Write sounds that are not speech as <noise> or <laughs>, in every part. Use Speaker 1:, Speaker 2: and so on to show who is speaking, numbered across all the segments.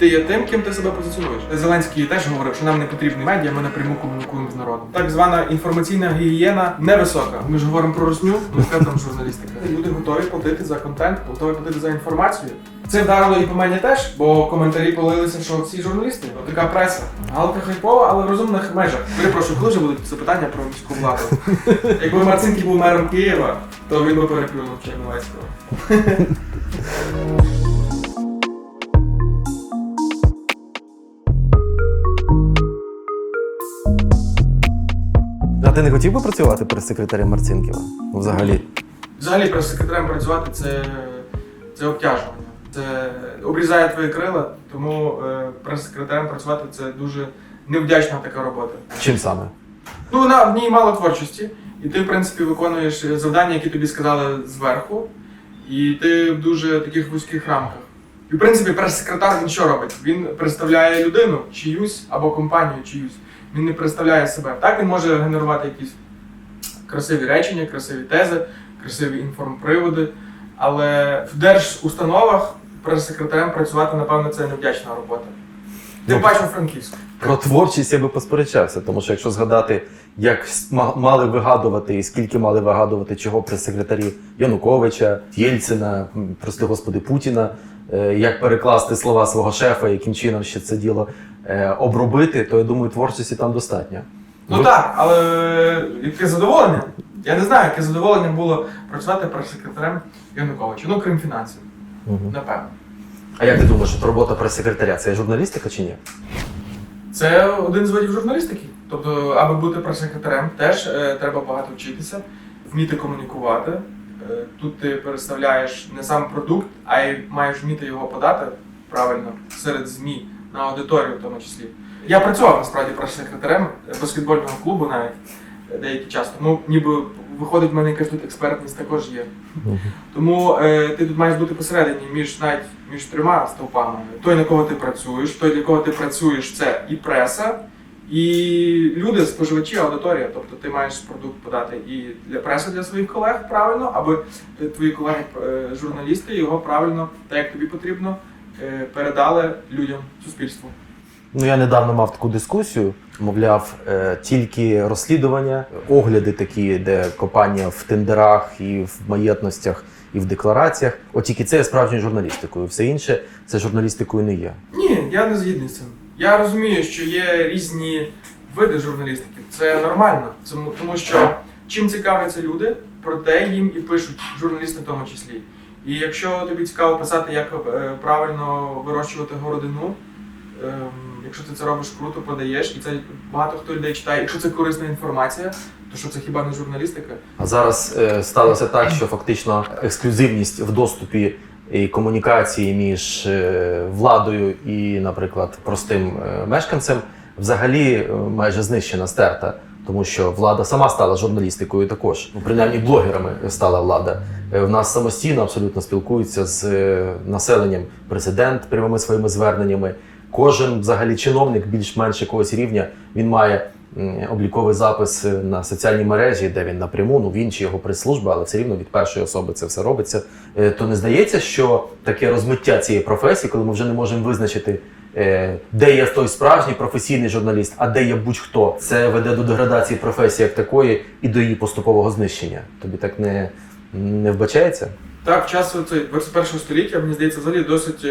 Speaker 1: Ти є тим, ким ти себе позиціонуєш. Зеленський теж говорив, що нам не потрібні медіа, ми напряму комунікуємо з народом. Так звана інформаційна гігієна невисока. Ми ж говоримо про росню, яка там журналістика. <laughs> Люди готові платити за контент, готові платити за інформацію. Це вдарило і по мені теж, бо коментарі полилися, що всі журналісти, от така преса. Галка хайпова, але в розумних межах. Перепрошую, коли вже будуть запитання про міську владу? <laughs> Якби Марцинкий був мером Києва, то він би переплюнув Черновецького. <laughs>
Speaker 2: ти не хотів би працювати прес-секретарем Марцинківа? Ну, Взагалі.
Speaker 1: Взагалі прес-секретарем працювати це, це обтяжування. Це обрізає твої крила, тому е, прес-секретарем працювати це дуже невдячна така робота.
Speaker 2: Чим саме?
Speaker 1: Ну, на, в ній мало творчості, і ти, в принципі, виконуєш завдання, які тобі сказали зверху, і ти в дуже таких вузьких рамках. І в принципі, прес-секретар він що робить? Він представляє людину чиюсь або компанію чиюсь. Він не представляє себе. Так він може генерувати якісь красиві речення, красиві тези, красиві інформприводи. Але в держустановах прес-секретарем працювати, напевно, це невдячна робота. Тим
Speaker 2: Ну,
Speaker 1: у Франківську.
Speaker 2: Про творчість я би посперечався, тому що якщо згадати, як мали вигадувати і скільки мали вигадувати чого прес-секретарі Януковича, Єльцина, прости господи, Путіна, е, як перекласти слова свого шефа, яким чином ще це діло е, обробити, то я думаю, творчості там достатньо.
Speaker 1: Ну
Speaker 2: Ви-
Speaker 1: так, але яке задоволення? Я не знаю, яке задоволення було працювати прес-секретарем Януковича. Ну, крім фінансів,
Speaker 2: Мгм.
Speaker 1: напевно.
Speaker 2: А як ти думаєш, от робота прес-секретаря це журналістика чи ні?
Speaker 1: Це один з видів журналістики. Тобто, аби бути прес-секретарем, теж е, треба багато вчитися, вміти комунікувати. Е, тут ти переставляєш не сам продукт, а й маєш вміти його подати правильно серед ЗМІ на аудиторію в тому числі. Я працював насправді прес-секретарем баскетбольного клубу навіть е, деякий час. Тому ніби виходить в мене якась тут експертність також є. Тому е, ти тут маєш бути посередині між навіть між трьома стовпами. Той, на кого ти працюєш, той, для кого ти працюєш, це і преса, і люди, споживачі, аудиторія. Тобто ти маєш продукт подати і для преси для своїх колег правильно, аби твої колеги, е, журналісти, його правильно, так як тобі потрібно, е, передали людям, суспільству.
Speaker 2: Ну, я недавно мав таку дискусію. Мовляв, е, тільки розслідування, огляди такі, де копання в тендерах і в маєтностях, і в деклараціях. От тільки це є справжньою журналістикою. Все інше це журналістикою не є.
Speaker 1: Ні, я не згідний з цим. Я розумію, що є різні види журналістики. Це нормально. Тому, що чим цікавляться люди, про те їм і пишуть журналісти в тому числі. І якщо тобі цікаво писати, як е, правильно вирощувати городину, ем, якщо ти це робиш круто, подаєш, і це багато хто людей читає, якщо це корисна інформація, то що це хіба не журналістика?
Speaker 2: А зараз е, сталося так, що фактично ексклюзивність в доступі і комунікації між е, владою і, наприклад, простим е, мешканцем взагалі е, майже знищена, стерта. Тому що влада сама стала журналістикою також. Ну, принаймні блогерами стала влада. В нас самостійно абсолютно спілкуються з населенням президент прямими своїми зверненнями. Кожен взагалі чиновник більш-менш якогось рівня він має обліковий запис е, на соціальній мережі, де він напряму, ну він чи його прес-служба, але все рівно від першої особи це все робиться. Е, То не здається, що таке розмиття цієї професії, коли ми вже не можемо визначити, е, де є той справжній професійний журналіст, а де є будь-хто, це веде до деградації професії як такої і до її поступового знищення. Тобі так не, не вбачається?
Speaker 1: Так, в час цей 21 століття, мені здається, взагалі досить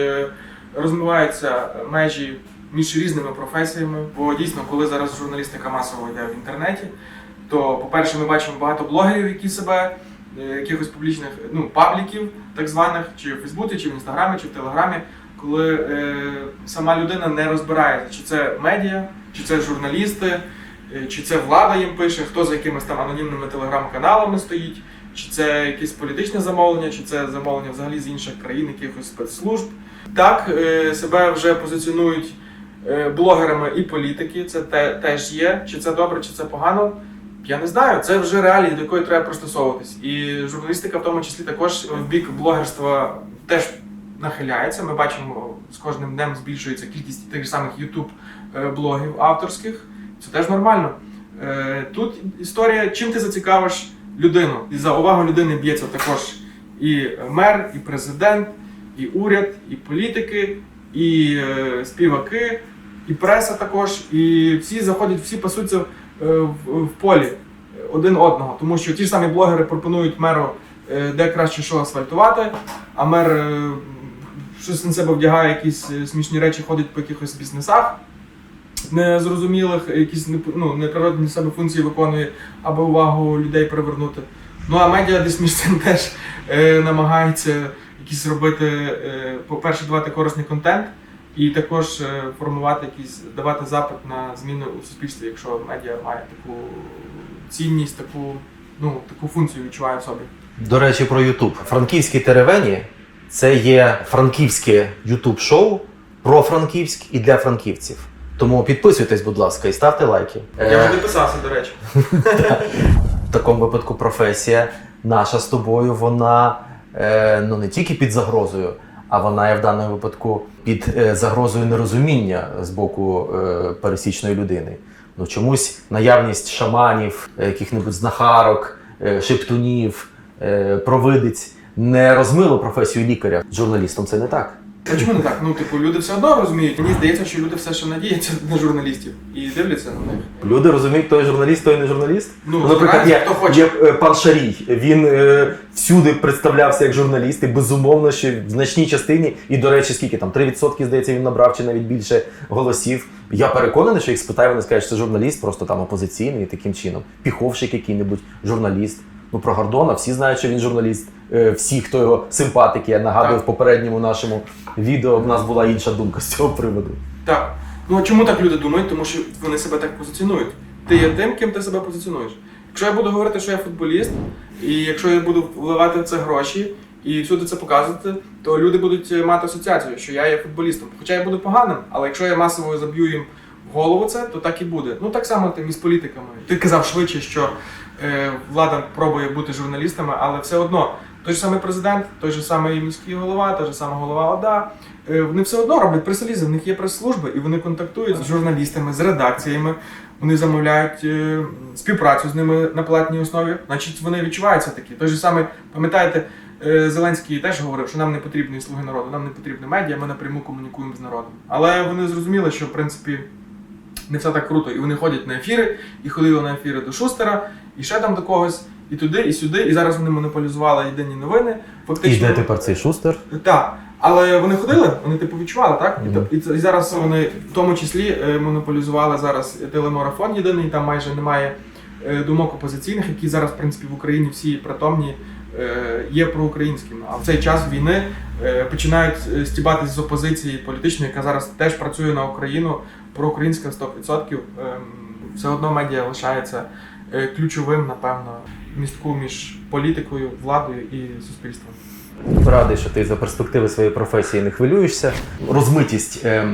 Speaker 1: розмиваються межі між різними професіями. Бо дійсно, коли зараз журналістика масово йде в інтернеті, то, по-перше, ми бачимо багато блогерів, які себе, е, якихось публічних ну, пабліків, так званих, чи в Фейсбуці, чи в Інстаграмі, чи в Телеграмі, коли е, сама людина не розбирається, чи це медіа, чи це журналісти, е, чи це влада їм пише, хто за якимись там анонімними телеграм-каналами стоїть чи це якесь політичне замовлення, чи це замовлення взагалі з інших країн, якихось спецслужб. Так е, себе вже позиціонують е, блогерами і політики. Це те, теж є. Чи це добре, чи це погано. Я не знаю. Це вже реалії, до якої треба пристосовуватись. І журналістика, в тому числі, також в бік блогерства теж нахиляється. Ми бачимо, з кожним днем збільшується кількість тих самих YouTube е, авторських. Це теж нормально. Тут історія, чим ти зацікавиш людину. І за увагу людини б'ється також і мер, і президент, і уряд, і політики, і е, співаки, і преса також, і всі заходять, всі пасуться е, в, в полі один одного. Тому що ті ж самі блогери пропонують меру, е, де краще що асфальтувати, а мер е, щось на себе вдягає, якісь е, смішні речі, ходить по якихось бізнесах незрозумілих, якісь ну, неприродні себе функції виконує, аби увагу людей привернути. Ну а медіа десь між цим теж е, намагається якісь робити, е, по-перше, давати корисний контент, і також е, формувати якісь, давати запит на зміни у суспільстві, якщо медіа має таку цінність, таку, ну, таку функцію відчуває в собі.
Speaker 2: До речі, про Ютуб. Франківські теревені це є франківське Ютуб шоу про Франківськ і для франківців. Тому підписуйтесь, будь ласка, і ставте лайки.
Speaker 1: Я
Speaker 2: Е,
Speaker 1: вже підписався, до речі. <laughs>
Speaker 2: в такому випадку професія наша з тобою, вона е, ну не тільки під загрозою, а вона є в даному випадку під е, загрозою нерозуміння з боку е, пересічної людини. Ну чомусь наявність шаманів, е, яких-небудь знахарок, е, шептунів, е, провидиць не розмило професію лікаря. Журналістом це не так.
Speaker 1: А чому не так? Ну, типу, люди все одно розуміють. Мені здається, що люди все ще надіються <laughs> на журналістів і дивляться на них.
Speaker 2: Люди розуміють, той журналіст, той не журналіст.
Speaker 1: Ну,
Speaker 2: наприклад,
Speaker 1: стараються,
Speaker 2: є,
Speaker 1: хто хоче.
Speaker 2: є е, пан Шарій. Він е, всюди представлявся як журналіст, і безумовно, що в значній частині, і до речі, скільки там 3% здається, він набрав чи навіть більше голосів. Я переконаний, що їх спитаю, вони скажуть, що це журналіст, просто там опозиційний таким чином. Піховщик який-небудь, журналіст. Ну про Гордона всі знають, що він журналіст. Е, всі, хто його симпатики, я нагадую, в попередньому нашому відео в нас була інша думка з цього приводу.
Speaker 1: Так. Ну а чому так люди думають? Тому що вони себе так позиціонують. Ти є тим, ким ти себе позиціонуєш. Якщо я буду говорити, що я футболіст, і якщо я буду вливати в це гроші і всюди це показувати, то люди будуть е, мати асоціацію, що я є футболістом. Хоча я буду поганим, але якщо я масово заб'ю їм в голову це, то так і буде. Ну так само тим і з політиками. Ти казав швидше, що е, влада пробує бути журналістами, але все одно. Той же самий президент, той же самий міський голова, той же самий голова ОДА, Е, Вони все одно роблять прес-релізи, в них є прес-служби, і вони контактують з журналістами, з редакціями. Вони замовляють е, співпрацю з ними на платній основі. Значить, вони відчуваються такі. Той же самий, пам'ятаєте, е, Зеленський теж говорив, що нам не потрібні слуги народу, нам не потрібні медіа, ми напряму комунікуємо з народом. Але вони зрозуміли, що в принципі не все так круто. І вони ходять на ефіри, і ходили на ефіри до Шустера, і ще там до когось, і туди, і сюди. І зараз вони монополізували єдині новини.
Speaker 2: І
Speaker 1: Фактично,
Speaker 2: де тепер цей шустер?
Speaker 1: так. Але вони ходили, вони типу відчували, так? І,
Speaker 2: Мгм.
Speaker 1: то- і, це- і зараз вони в тому числі е, монополізували зараз телемарафон єдиний, там майже немає е, думок опозиційних, які зараз, в принципі, в Україні всі притомні е, є проукраїнськими. А в цей час війни починають стібатись з опозиції політичної, яка зараз теж працює на Україну, проукраїнська 100%. Ем, Все одно медіа лишається ключовим, напевно, містку між політикою, владою і суспільством.
Speaker 2: Радий, що ти за перспективи своєї професії не хвилюєшся. Розмитість е,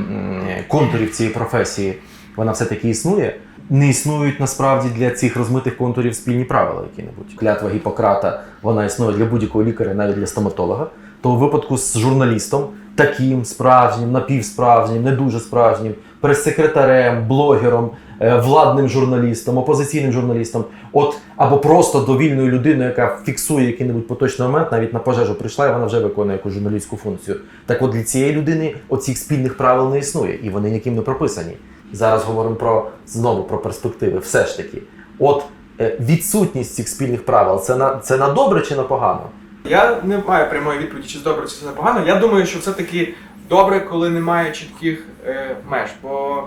Speaker 2: контурів цієї професії вона все-таки існує. Не існують насправді для цих розмитих контурів спільні правила які-небудь. Клятва Гіппократа вона існує для будь-якого лікаря, навіть для стоматолога. То у випадку з журналістом, таким справжнім, напівсправжнім, не дуже справжнім, прес-секретарем, блогером, е, владним журналістом, опозиційним журналістом, от або просто довільною людиною, яка фіксує який-небудь поточний момент, навіть на пожежу прийшла, і вона вже виконує якусь журналістську функцію. Так от для цієї людини оцих спільних правил не існує, і вони ніким не прописані. Зараз говоримо про знову про перспективи. Все ж таки, от е, відсутність цих спільних правил це на це на добре чи на погано?
Speaker 1: Я не маю прямої відповіді, чи добре, чи це погано. Я думаю, що все-таки добре, коли немає чітких е, меж, бо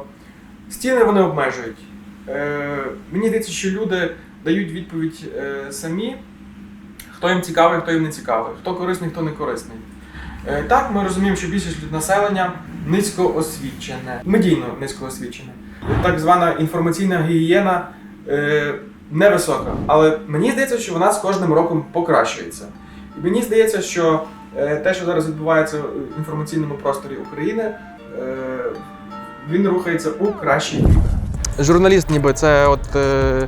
Speaker 1: стіни вони обмежують. Е, мені здається, що люди дають відповідь е, самі, хто їм цікавий, хто їм не цікавий, хто корисний, хто не корисний. Е, так, ми розуміємо, що більшість населення низько освічене, медійно низько освічене. Так звана інформаційна гігієна е, невисока. Але мені здається, що вона з кожним роком покращується. І мені здається, що е, те, що зараз відбувається в інформаційному просторі України, е, він рухається у кращий бік. Журналіст, ніби це от. Е...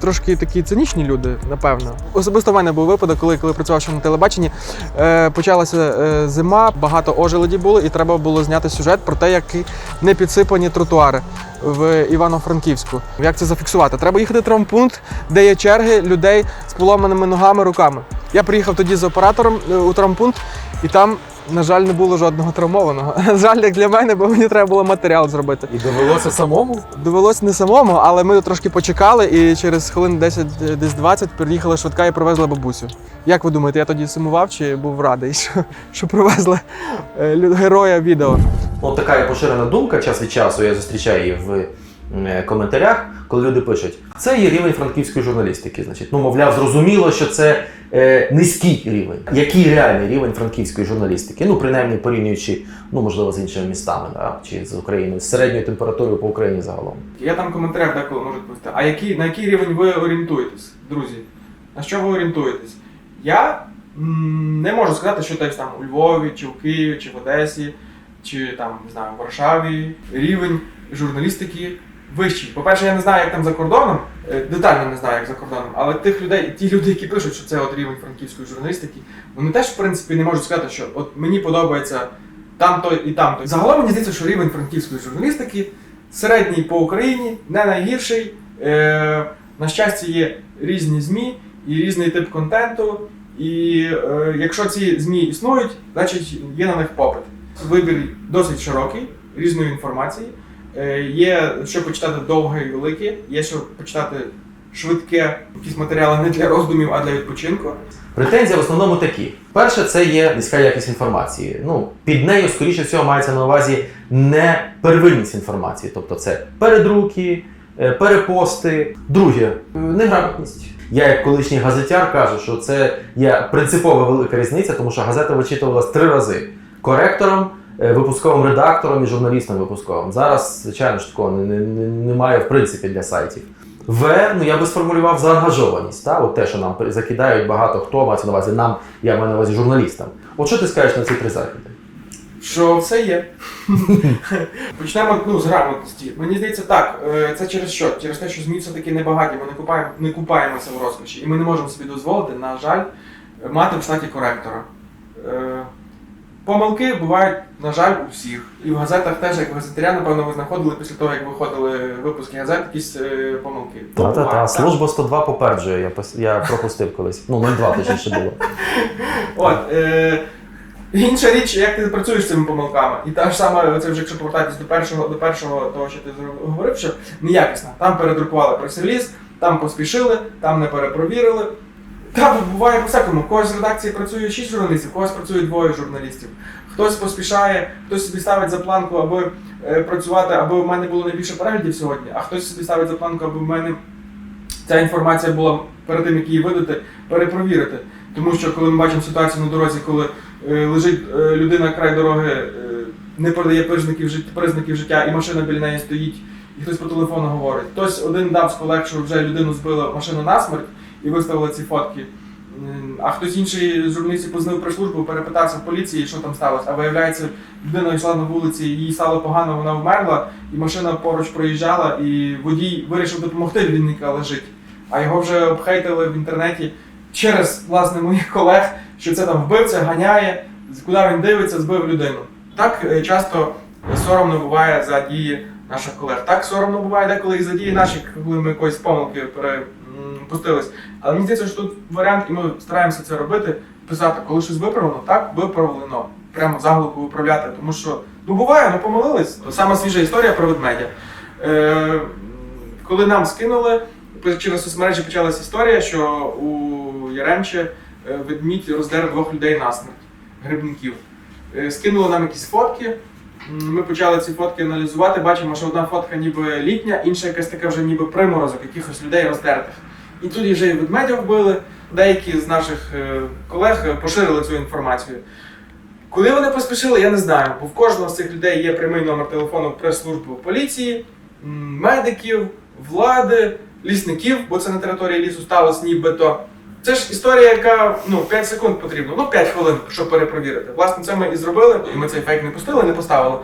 Speaker 1: Трошки такі цинічні люди, напевно. Особисто в мене був випадок, коли, коли працював ще на телебаченні. Е, почалася е, зима, багато ожеледі було, і треба було зняти сюжет про те, які не підсипані тротуари в Івано-Франківську. Як це зафіксувати? Треба їхати в травмпункт, де є черги людей з поломаними ногами, руками. Я приїхав тоді з оператором е, у травмпункт, і там
Speaker 3: На жаль, не було жодного травмованого. <laughs> На жаль, як для мене, бо мені треба було матеріал зробити.
Speaker 2: І довелося самому?
Speaker 3: Довелося не самому, але ми трошки почекали, і через хвилин 10, е, десь 20 приїхала швидка і привезла бабусю. Як ви думаєте, я тоді сумував чи був радий, <laughs> що, що привезли е, героя відео?
Speaker 2: От така поширена думка час від часу, я зустрічаю її в коментарях, коли люди пишуть, це є рівень франківської журналістики. Значить, ну, мовляв, зрозуміло, що це е, низький рівень. Який реальний рівень франківської журналістики? Ну, принаймні порівнюючи, ну, можливо, з іншими містами, да, чи з Україною, з середньою температурою по Україні загалом.
Speaker 1: Я там в коментарях деколи можу відповісти. А який, на який рівень ви орієнтуєтесь, друзі? На що ви орієнтуєтесь? Я не можу сказати, що десь там у Львові, чи в Києві, чи в Одесі, чи там, не знаю, в Варшаві рівень журналістики вищий. По-перше, я не знаю, як там за кордоном, е, детально не знаю, як за кордоном, але тих людей, ті люди, які пишуть, що це от рівень франківської журналістики, вони теж, в принципі, не можуть сказати, що от мені подобається там-то і там-то. Загалом мені здається, що рівень франківської журналістики середній по Україні, не найгірший. Е, на щастя, є різні ЗМІ і різний тип контенту. І е, якщо ці ЗМІ існують, значить є на них попит. Вибір досить широкий, різної інформації. Е, є що почитати довге і велике, є що почитати швидке, якісь матеріали не для роздумів, а для відпочинку.
Speaker 2: Претензії в основному такі: перше, це є низька якість інформації. Ну, під нею, скоріше всього, мається на увазі не первинність інформації, тобто це передруки, е, перепости. Друге, е, неграмотність. Я, як колишній газетяр, кажу, що це є принципова велика різниця, тому що газета вичитувалась три рази коректором, випусковим редактором і журналістом випусковим. Зараз, звичайно ж, такого не- не- не- немає в принципі для сайтів. В, ну я би сформулював заангажованість, та? От те, що нам закидають багато хто мається на увазі нам, я маю на увазі журналістам. От що ти скажеш на ці три заходи?
Speaker 1: Що все є. <laughs> Почнемо ну, з грамотності. Мені здається, так, е, це через що? Через те, що ЗМІ все-таки небагаті, ми не купаємо, не купаємося в розкоші. І ми не можемо собі дозволити, на жаль, мати в штаті коректора. Помилки бувають, на жаль, у всіх. І в газетах теж, як газетаря, напевно, ви знаходили після того, як виходили випуски газет, якісь е, помилки.
Speaker 2: Та-та-та,
Speaker 1: буває, так.
Speaker 2: служба 102 попереджує, я, пос- я пропустив колись. Ну, 02 точніше було. <laughs>
Speaker 1: От, е, інша річ, як ти працюєш з цими помилками. І та ж сама, це вже якщо повертатись до першого, до першого того, що ти зро- говорив, що неякісно. Там передрукували прес-реліз, там поспішили, там не перепровірили. Там буває по всякому. Когось з редакції працює 6 журналістів, когось працює двоє журналістів. Хтось поспішає, хтось собі ставить за планку, аби е, працювати, аби в мене було найбільше переглядів сьогодні, а хтось собі ставить за планку, аби в мене ця інформація була перед тим, як її видати, перепровірити. Тому що коли ми бачимо ситуацію на дорозі, коли е, лежить е, людина край дороги, е, не передає признаків, жит- признаків життя, і машина біля неї стоїть, і хтось по телефону говорить. Хтось один дав з колег, що вже людину збила машину насмерть і виставили ці фотки. А хтось інший з журналістів позвонив про службу, перепитався в поліції, що там сталося. А виявляється, людина йшла на вулиці, їй стало погано, вона вмерла, і машина поруч проїжджала, і водій вирішив допомогти яка лежить. А його вже обхейтили в інтернеті через власне моїх колег, що це там вбивця, ганяє, куди він дивиться, збив людину. Так е, часто соромно буває за дії наших колег. Так соромно буває деколи і за дії наших, коли ми якоїсь помилки перепустились. Але мені здається, що тут варіант, і ми стараємося це робити, писати, коли щось виправлено, так виправлено. Прямо заголовку виправляти. Тому що ну буває, ну помилились. Саме свіжа історія про ведмедя. Е, коли нам скинули, через соцмережі почалася історія, що у Яремче е, ведмідь роздер двох людей насмерть, грибників. Е, Скинули нам якісь фотки. Ми почали ці фотки аналізувати. Бачимо, що одна фотка ніби літня, інша якась така вже ніби приморозок якихось людей роздертих. І тут вже і ведмедя вбили. Деякі з наших е, колег поширили цю інформацію. Куди вони поспішили, я не знаю, бо в кожного з цих людей є прямий номер телефону прес-служби поліції, медиків, влади, лісників, бо це на території лісу сталося нібито. Це ж історія, яка ну 5 секунд потрібно, ну 5 хвилин, щоб перепровірити. Власне, це ми і зробили, і ми цей фейк не пустили, не поставили.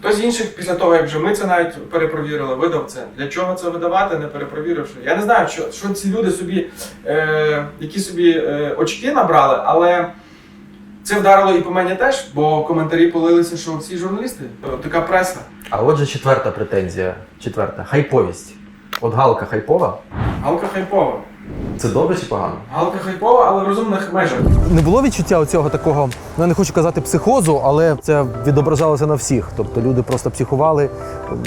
Speaker 1: Хтось з інших, після того, як вже ми це навіть перепровірили, видав це. Для чого це видавати, не перепровіривши? Я не знаю, що, що ці люди собі, е, які собі е, очки набрали, але це вдарило і по мені теж, бо коментарі полилися, що всі журналісти, така преса.
Speaker 2: А отже, четверта претензія. Четверта. Хайповість. От галка хайпова.
Speaker 1: Галка хайпова.
Speaker 2: Це добре чи погано?
Speaker 4: Галка хайпова, але в розумних межах.
Speaker 2: Не було відчуття оцього такого, ну я не хочу казати психозу, але це відображалося на всіх. Тобто люди просто психували,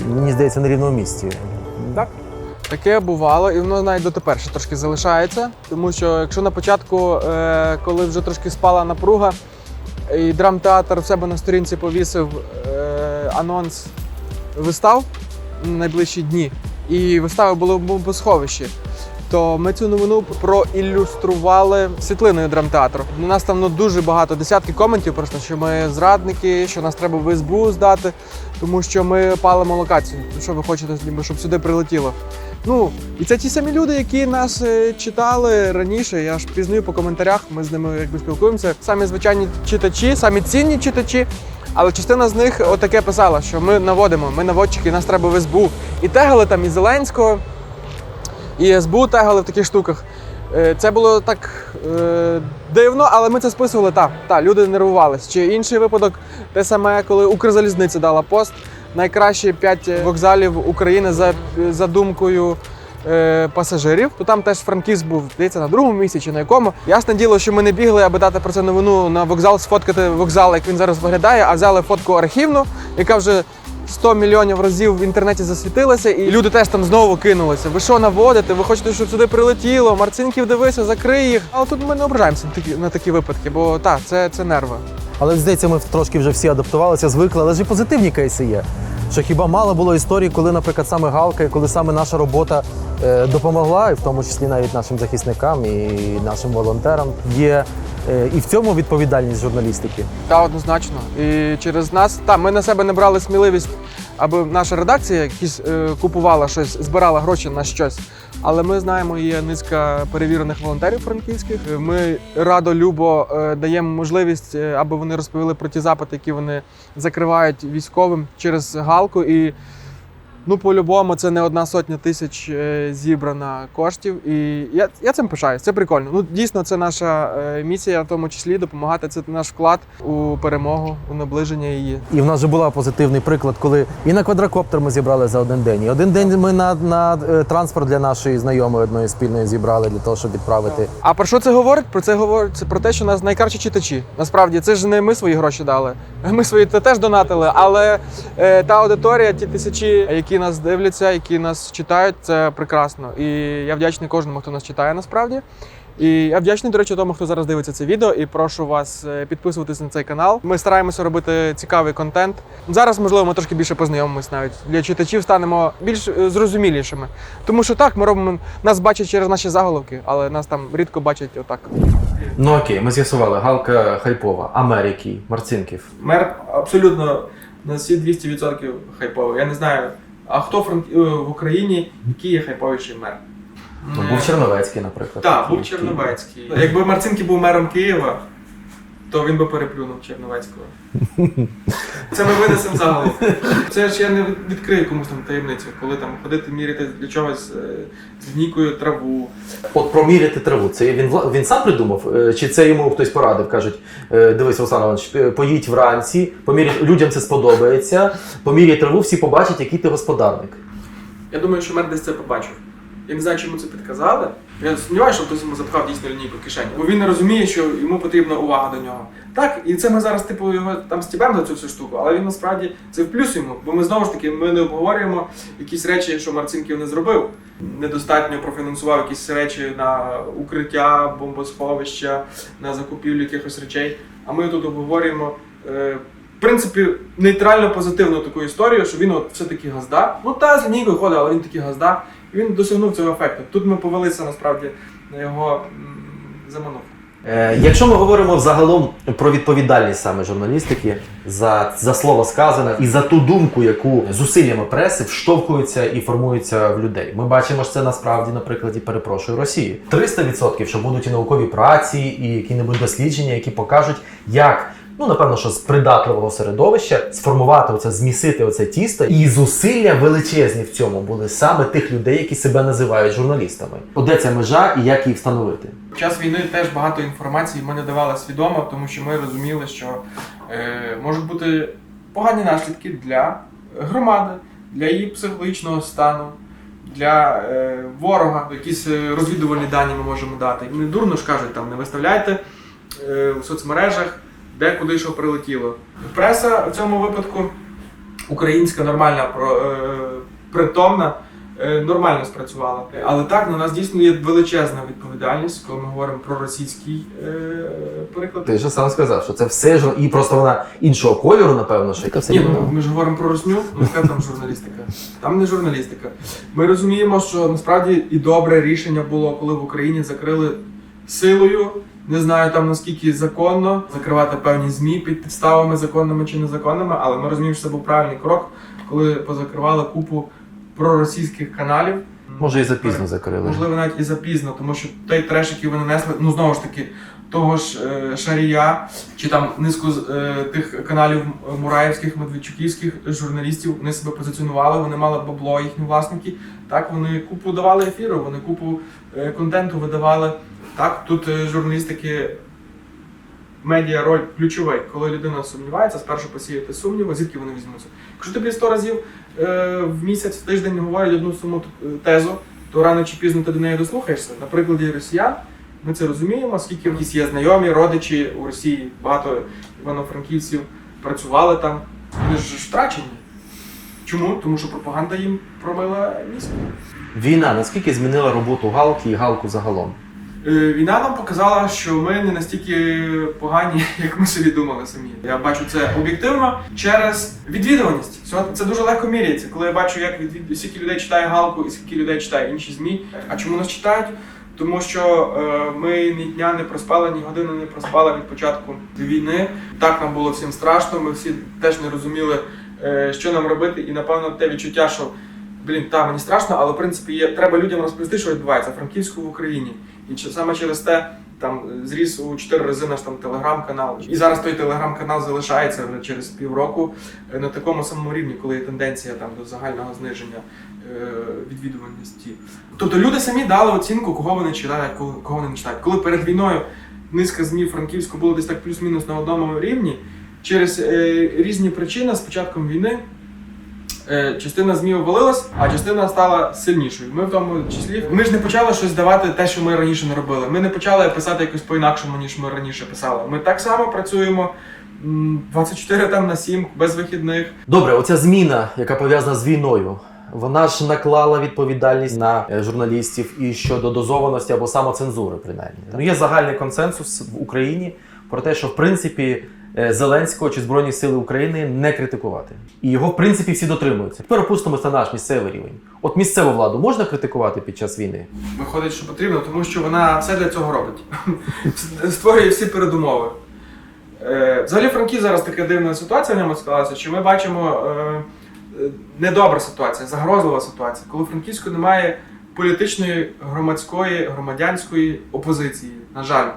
Speaker 2: мені здається, на рівному місці.
Speaker 1: Так. Таке бувало, і воно навіть дотепер ще трошки залишається. Тому що якщо на початку, е, коли вже трошки спала напруга, і драмтеатр в себе на сторінці повісив е, анонс вистав на найближчі дні, і вистави були в бомбосховищі, то ми цю новину проілюстрували світлиною драмтеатру. У нас там ну, дуже багато, десятки коментів, просто що ми зрадники, що нас треба в СБУ здати, тому що ми палимо локацію. Що ви хочете, ніби, щоб сюди прилетіло? Ну, і це ті самі люди, які нас е, читали раніше. Я ж пізнаю по коментарях, ми з ними якби спілкуємося. Самі звичайні читачі, самі цінні читачі. Але частина з них отаке писала, що ми наводимо, ми наводчики, нас треба в СБУ. І тегали там і Зеленського, і СБУ тегали в таких штуках. Е, Це було так е, дивно, але ми це списували. Так, та, люди нервувались. Чи інший випадок, те саме, коли Укрзалізниця дала пост. Найкращі п'ять вокзалів України за, за думкою е, пасажирів. То там теж Франківськ був, здається, на другому місці чи на якому. Ясне діло, що ми не бігли, аби дати про це новину на вокзал, сфоткати вокзал, як він зараз виглядає, а взяли фотку архівну, яка вже 100 мільйонів разів в інтернеті засвітилася, і люди теж там знову кинулися. Ви що наводите? Ви хочете, щоб сюди прилетіло? Марцинків дивися, закрий їх. Але тут ми не ображаємося на такі, на такі випадки, бо так, це, це нерви.
Speaker 2: Але здається, ми трошки вже всі адаптувалися, звикли, але ж і позитивні кейси є. Що хіба мало було історій, коли, наприклад, саме Галка, і коли саме наша робота е, допомогла, і в тому числі навіть нашим захисникам і нашим волонтерам, є е, і в цьому відповідальність журналістики.
Speaker 1: Та однозначно. І через нас та ми на себе не брали сміливість, аби наша редакція якісь е, купувала щось, збирала гроші на щось. Але ми знаємо, є низка перевірених волонтерів франківських. Ми радо любо е, даємо можливість, е, аби вони розповіли про ті запити, які вони закривають військовим через галку. І ну, по-любому, це не одна сотня тисяч е, зібрана коштів. І я, я цим пишаюсь. Це прикольно. Ну дійсно, це наша е, місія, в тому числі допомагати. Це наш вклад у перемогу, у наближення її.
Speaker 2: І в нас вже був позитивний приклад, коли і на квадрокоптер ми зібрали за один день. І один день ми на, на е, транспорт для нашої знайомої одної спільної зібрали для того, щоб відправити.
Speaker 1: А про що це говорить? Про це говорить це про те, що у нас найкращі читачі. Насправді це ж не ми свої гроші дали. Ми свої теж донатили, але та аудиторія, ті тисячі, які нас дивляться, які нас читають, це прекрасно. І я вдячний кожному, хто нас читає насправді. І я вдячний, до речі, тому, хто зараз дивиться це відео, і прошу вас е, підписуватись на цей канал. Ми стараємося робити цікавий контент. Зараз, можливо, ми трошки більше познайомимось навіть для читачів станемо більш е, зрозумілішими. Тому що так, ми робимо нас бачать через наші заголовки, але нас там рідко бачать отак.
Speaker 2: Ну окей, ми з'ясували. Галка Хайпова, Америки, Марцинків.
Speaker 4: Мер абсолютно на всі 200% хайповий. Я не знаю, а хто Франк... е, в Україні, який є хайповіший мер?
Speaker 2: Ну, був Черновецький, наприклад.
Speaker 4: Так, був Черновецький. Якби Марцинки був мером Києва, то він би переплюнув Черновецького. Це ми винесемо заголовок. Це ж я не відкрию комусь там таємницю, коли там ходити міряти для чогось е, з лінійкою траву.
Speaker 2: От проміряти траву. Це він він сам придумав? Е, Чи це йому хтось порадив? Кажуть, е, дивись, Руслан Іванович, поїдь вранці, поміряй, людям це сподобається, поміряй траву, всі побачать, який ти господарник.
Speaker 4: Я думаю, що мер десь це побачив. Я не знаю, чому це підказали. Я сумніваюся, що хтось йому запхав дійсно лінійку в кишені. Бо він не розуміє, що йому потрібна увага до нього. Так, і це ми зараз, типу, його там стібемо за цю всю штуку, але він насправді це в плюс йому. Бо ми знову ж таки ми не обговорюємо якісь речі, що Марцинків не зробив. Недостатньо профінансував якісь речі на укриття, бомбосховища, на закупівлю якихось речей. А ми тут обговорюємо. Принципі, нейтрально позитивну таку історію, що він от все-таки газда. Ну та з лінійкою ходить, але він такий газда. І він досягнув цього ефекту. Тут ми повелися насправді на його заманув.
Speaker 2: Е, Якщо ми говоримо взагалом про відповідальність саме журналістики за, за слово сказане і за ту думку, яку зусиллями преси вштовхується і формується в людей. Ми бачимо що це насправді на прикладі перепрошую Росії. 300% що будуть і наукові праці, і які-небудь дослідження, які покажуть, як. Ну, напевно, що з придатливого середовища сформувати оце, змісити оце тісто, і зусилля величезні в цьому були саме тих людей, які себе називають журналістами. От Де ця межа і як її встановити?
Speaker 4: В час війни теж багато інформації ми не давали свідомо, тому що ми розуміли, що е, можуть бути погані наслідки для громади, для її психологічного стану.
Speaker 1: для е, ворога, якісь е, розвідувальні дані ми можемо дати. Не дурно ж кажуть, там не виставляйте е, в соцмережах, де куди що прилетіло. Преса в цьому випадку українська нормальна, е, притомна, е, нормально спрацювала. Але так, на нас дійсно є величезна відповідальність, коли ми говоримо про російський е, приклад.
Speaker 2: Ти ж сам сказав, що це все ж і просто вона іншого кольору, напевно, що все
Speaker 1: Ні, ну ми ж говоримо про Росню, ну яка там журналістика? Там не журналістика. Ми розуміємо, що насправді і добре рішення було, коли в Україні закрили силою. Не знаю там наскільки законно закривати певні ЗМІ під підставами законними чи незаконними, але ми розуміємо, що це був правильний крок, коли позакривали купу проросійських каналів.
Speaker 2: Може, і запізно закрили.
Speaker 1: Можливо, навіть і запізно, тому що той треш, який вони несли, ну знову ж таки, того ж е, Шарія, чи там низку з, е, тих каналів Мураївських, Медведчуківських журналістів, вони себе позиціонували, вони мали бабло, їхні власники. Так, вони купу давали ефіру, вони купу е, контенту видавали. Так, тут е, журналістики. Медіа роль ключовий, коли людина сумнівається, спершу посіяти сумніви, звідки вони візьмуться. Якщо тобі 100 разів е, в місяць, в тиждень говорять одну саму е, тезу, то рано чи пізно ти до неї дослухаєшся. На прикладі росіян ми це розуміємо, скільки якісь є знайомі, родичі у Росії, багато івано-франківців працювали там. Вони ж втрачені. Чому? Тому що пропаганда їм промила мізки.
Speaker 2: Війна наскільки змінила роботу Галки і Галку загалом?
Speaker 1: Е, Війна нам показала, що ми не настільки погані, <laughs> як ми собі думали самі. Я бачу це об'єктивно через відвідуваність. Це- дуже легко міряється. Коли я бачу, як відвід... скільки людей читає галку і скільки людей читає інші змі. А чому нас читають? Тому що е, ми ні дня не проспали, ні години не проспали від початку війни. Так нам було всім страшно. Ми всі теж не розуміли, е, що нам робити, і напевно те відчуття, що блін, та мені страшно, але в принципі є треба людям розповісти, що відбувається Франківську в Україні. І саме через те там е, зріс у чотири рази наш там телеграм-канал. І зараз той телеграм-канал залишається вже через півроку е, на такому самому рівні, коли є тенденція там до загального зниження е, відвідуваності. Тобто люди самі дали оцінку, кого вони читають, кого вони не читають. Коли перед війною низка ЗМІ Франківську було десь так плюс-мінус на одному рівні, через різні причини з початком війни. Е, Частина ЗМІ обвалилась, а частина стала сильнішою. Ми в тому числі ми ж не почали щось давати те, що ми раніше не робили. Ми не почали писати якось по-інакшому, ніж ми раніше писали. Ми так само працюємо 24 там на 7, без вихідних.
Speaker 2: Добре, оця зміна, яка пов'язана з війною, вона ж наклала відповідальність на е, журналістів і щодо дозованості або самоцензури, принаймні. Ну, є загальний консенсус в Україні про те, що в принципі Зеленського чи Збройні Сили України не критикувати. І його, в принципі, всі дотримуються. Тепер опустимося на наш місцевий рівень. От місцеву владу можна критикувати під час війни?
Speaker 1: Виходить, що потрібно, тому що вона все для цього робить. <laughs> Створює всі передумови. Е, Взагалі, Франків зараз така дивна ситуація в ньому склалася, що ми бачимо е, е, недобра ситуація, загрозлива ситуація, коли Франківську немає політичної, громадської, громадянської опозиції, на жаль,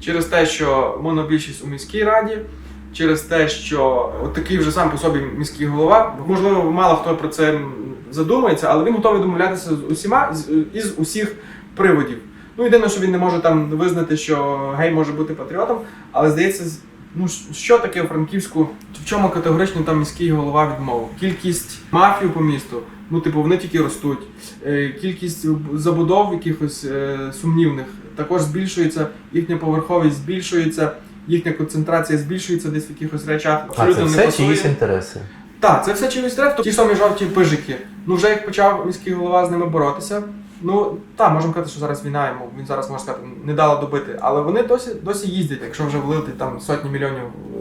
Speaker 1: через те, що монобільшість у міській раді. Через те, що от такий вже сам по собі міський голова, можливо, мало хто про це задумається, але він готовий домовлятися з усіма із усіх приводів. Ну, єдине, що він не може там визнати, що гей може бути патріотом, але здається, ну що таке у Франківську, в чому категорично там міський голова відмовив? Кількість мафів по місту, ну типу вони тільки ростуть. Е, Кількість забудов якихось е, сумнівних також збільшується, їхня поверховість збільшується. Їхня концентрація збільшується десь в якихось речах.
Speaker 2: А це
Speaker 1: Абсолютно
Speaker 2: все чиїсь інтереси.
Speaker 1: Так, це все через треф. Ті самі жовті пижики. Ну вже як почав міський голова з ними боротися. Ну так, можемо казати, що зараз війна йому, він зараз може сказати, не дала добити. Але вони досі досі їздять. Якщо вже влити там сотні мільйонів е,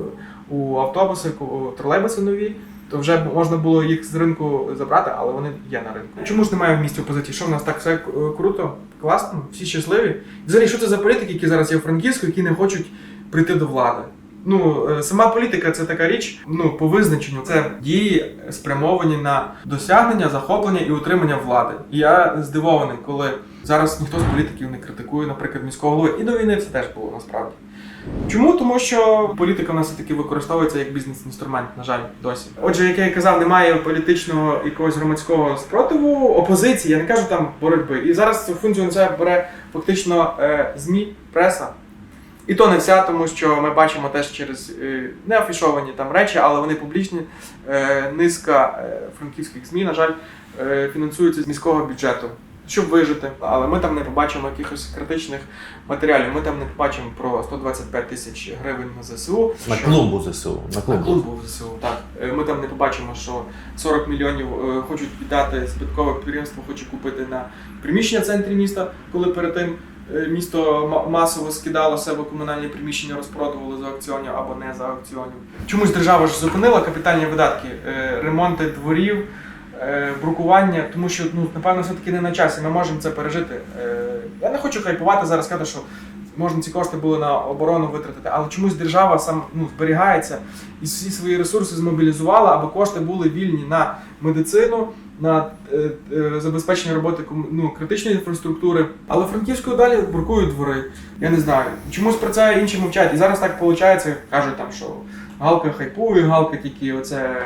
Speaker 1: у автобуси, у тролейбуси нові, то вже можна було їх з ринку забрати, але вони є на ринку. Чому ж немає в місті опозиції? Що в нас так все е, круто, класно, всі щасливі? Взагалі, що це за політики, які зараз є в Франківську, які не хочуть прийти до влади? Ну, е, сама політика це така річ, ну, по визначенню, це дії спрямовані на досягнення, захоплення і утримання влади. І я здивований, коли зараз ніхто з політиків не критикує, наприклад, міського голови. І до війни це теж було насправді. Чому? Тому що політика в нас все-таки використовується як бізнес-інструмент, на жаль, досі. Отже, як я і казав, немає політичного якогось громадського спротиву, опозиції, я не кажу там боротьби. І зараз цю функцію на себе бере фактично е, ЗМІ, преса. І то не вся, тому що ми бачимо теж через е, неафішовані там речі, але вони публічні. Е, Низка е, франківських ЗМІ, на жаль, е, фінансуються з міського бюджету, щоб вижити. Але ми там не побачимо якихось критичних матеріалів. Ми там не побачимо про 125 тисяч гривень на ЗСУ.
Speaker 2: На
Speaker 1: що-
Speaker 2: клумбу ЗСУ. На
Speaker 1: на
Speaker 2: клумбу.
Speaker 1: клумбу ЗСУ, так. Е, Ми там не побачимо, що 40 мільйонів е, хочуть віддати збиткове підприємство, хоче купити на приміщення в центрі міста, коли перед тим е, місто масово скидало себе комунальні приміщення, розпродувало за аукціонів або не за аукціонів. Чомусь держава ж зупинила капітальні видатки, ремонти дворів. Е, Брукування, тому що ну напевно все-таки не на часі. Ми можемо це пережити. Е, Я не хочу хайпувати зараз, сказати, що можна ці кошти були на оборону витратити, але чомусь держава сам ну, зберігається і всі свої ресурси змобілізувала, аби кошти були вільні на медицину, на е, е, забезпечення роботи ну, критичної інфраструктури. Але Франківською далі буркують двори. Я не знаю. Чомусь про це інші мовчать. І зараз так виходить, кажуть там, що Галка хайпує, Галка тільки оце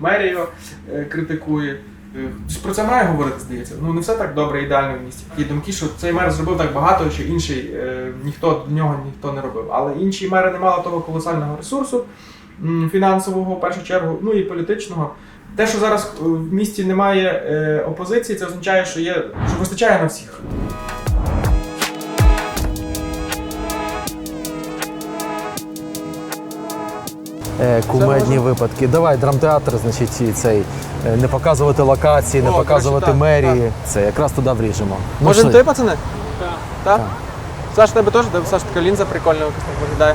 Speaker 1: м, мерію е, критикує. Е, про це має говорити, здається. Ну не все так добре, ідеально в місті. Такі думки, що цей мер зробив так багато, що інший е, ніхто до нього ніхто не робив. Але інші мери не мали того колосального ресурсу фінансового, в першу чергу, ну і політичного. Те, що зараз в місті немає опозиції, це означає, що є що вистачає на всіх.
Speaker 2: Кумедні
Speaker 3: Це
Speaker 2: випадки. Давай, драмтеатр, значить, цей. е, Не показувати локації, не
Speaker 3: О,
Speaker 2: показувати
Speaker 3: коротше, так,
Speaker 2: мерії. Це якраз туди вріжемо. Ну,
Speaker 3: Може
Speaker 2: йшли.
Speaker 3: ти, пацани? Так. Так? Саш, тебе теж? Саш, така лінза прикольна, якось так виглядає.